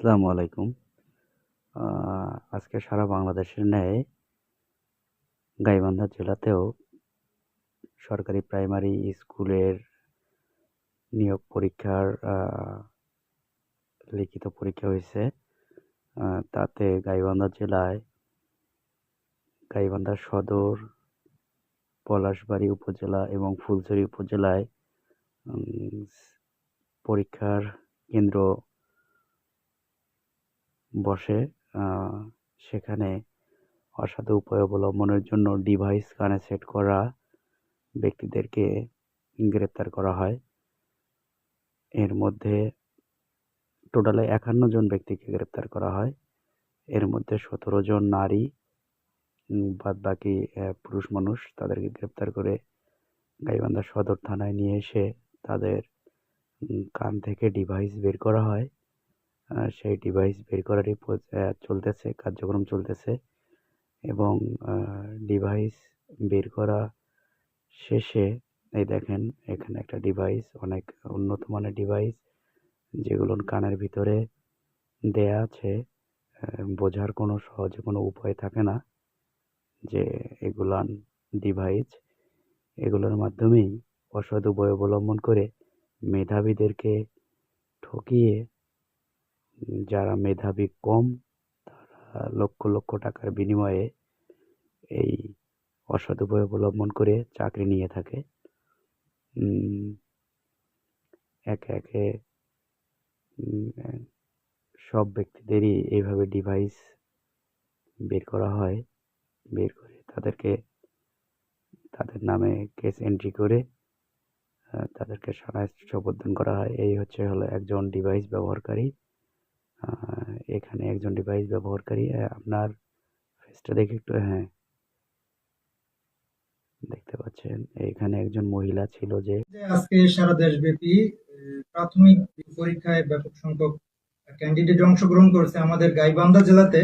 আসসালামু আলাইকুম। আজকে সারা বাংলাদেশের ন্যায় গাইবান্ধা জেলাতেও সরকারি প্রাইমারি স্কুলের নিয়োগ পরীক্ষার লিখিত পরীক্ষা হয়েছে। তাতে গাইবান্ধা জেলায় গাইবান্ধা সদর, পলাশবাড়ি উপজেলা এবং ফুলছড়ি উপজেলায় পরীক্ষার কেন্দ্র বসে সেখানে অসাধু উপায় অবলম্বনের জন্য ডিভাইস কানে সেট করা ব্যক্তিদেরকে গ্রেপ্তার করা হয়। এর মধ্যে টোটালে একান্ন জন ব্যক্তিকে গ্রেপ্তার করা হয়। এর মধ্যে সতেরো জন নারী বাদ বাকি পুরুষ মানুষ তাদেরকে গ্রেপ্তার করে গাইবান্ধা সদর থানায় নিয়ে এসে তাদের কান থেকে ডিভাইস বের করা হয়। সেই ডিভাইস বের করারই চলতেছে, কার্যক্রম চলতেছে এবং ডিভাইস বের করা শেষে এই দেখেন এখানে একটা ডিভাইস অনেক উন্নত মানের ডিভাইস যেগুলো কানের ভিতরে দেয়া আছে বোঝার কোনো সহজে কোনো উপায় থাকে না যে এগুলান ডিভাইস এগুলোর মাধ্যমেই অসৎ উপায় অবলম্বন করে মেধাবীদেরকে ঠকিয়ে যারা মেধাবী কম, তারা লক্ষ লক্ষ টাকার বিনিময়ে এই অসৎ উপায় অবলম্বন করে চাকরি নিয়ে থাকে। একে একে সব ব্যক্তিদেরই এইভাবে ডিভাইস বের করা হয়। বের করে তাদেরকে, তাদের নামে কেস এন্ট্রি করে তাদেরকে থানায় সোপর্দন করা হয়। এই হচ্ছে হলো একজন ডিভাইস ব্যবহারকারী। এখানে একজন ডিভাইস ব্যবহারকারী আপনার ফেসটা দেখে একটু হ্যাঁ। দেখতে পাচ্ছেন, এখানে একজন মহিলা ছিল যে আজকে সারা দেশব্যাপী প্রাথমিক পরীক্ষায় ব্যাপক সংখ্যক ক্যান্ডিডেট অংশগ্রহণ করেছে আমাদের গাইবান্ধা জেলাতে।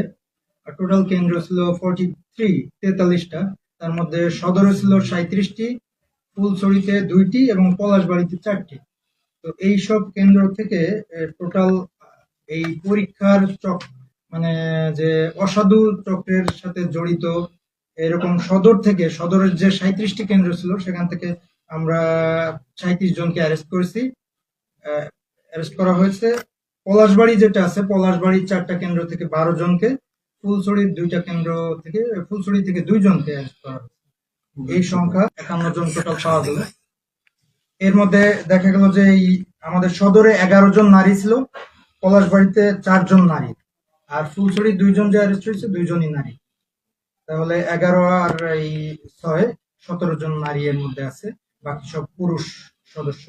টোটাল কেন্দ্র ছিল ফর্টি থ্রি তেতাল্লিশটা। তার মধ্যে সদরে ছিল সাঁত্রিশটি ফুলছড়িতে দুইটি এবং পলাশবাড়িতে চারটি। তো এই সব কেন্দ্র থেকে টোটাল এই পরীক্ষার চক মানে যে অসাধু চক্রের সাথে জড়িত এরকম সদর থেকে, সদরের যে সাঁত্রিশটি কেন্দ্র ছিল, সেখান থেকে আমরা সাঁত্রিশ জনকে অ্যারেস্ট করেছি। অ্যারেস্ট করা হয়েছে। পলাশবাড়ি যেটা আছে, পলাশবাড়ির চারটা কেন্দ্র থেকে বারো জনকে, ফুলছড়ির দুইটা কেন্দ্র থেকে, ফুলছড়ি থেকে দুই জনকে অ্যারেস্ট করা হয়েছে। এই সংখ্যা একান্ন জন টোটাল পাওয়া গেল। এর মধ্যে দেখা গেল যে এই আমাদের সদরে এগারো জন নারী ছিল। পলাশবাড়িতে চারজন নারী। আর ফুলছড়ি দুইজন যে অ্যারেস্ট হয়েছে, দুইজনই নারী। তাহলে এগারো আর এই ছয়, সতেরো জন নারী এর মধ্যে আছে, বাকি সব পুরুষ সদস্য।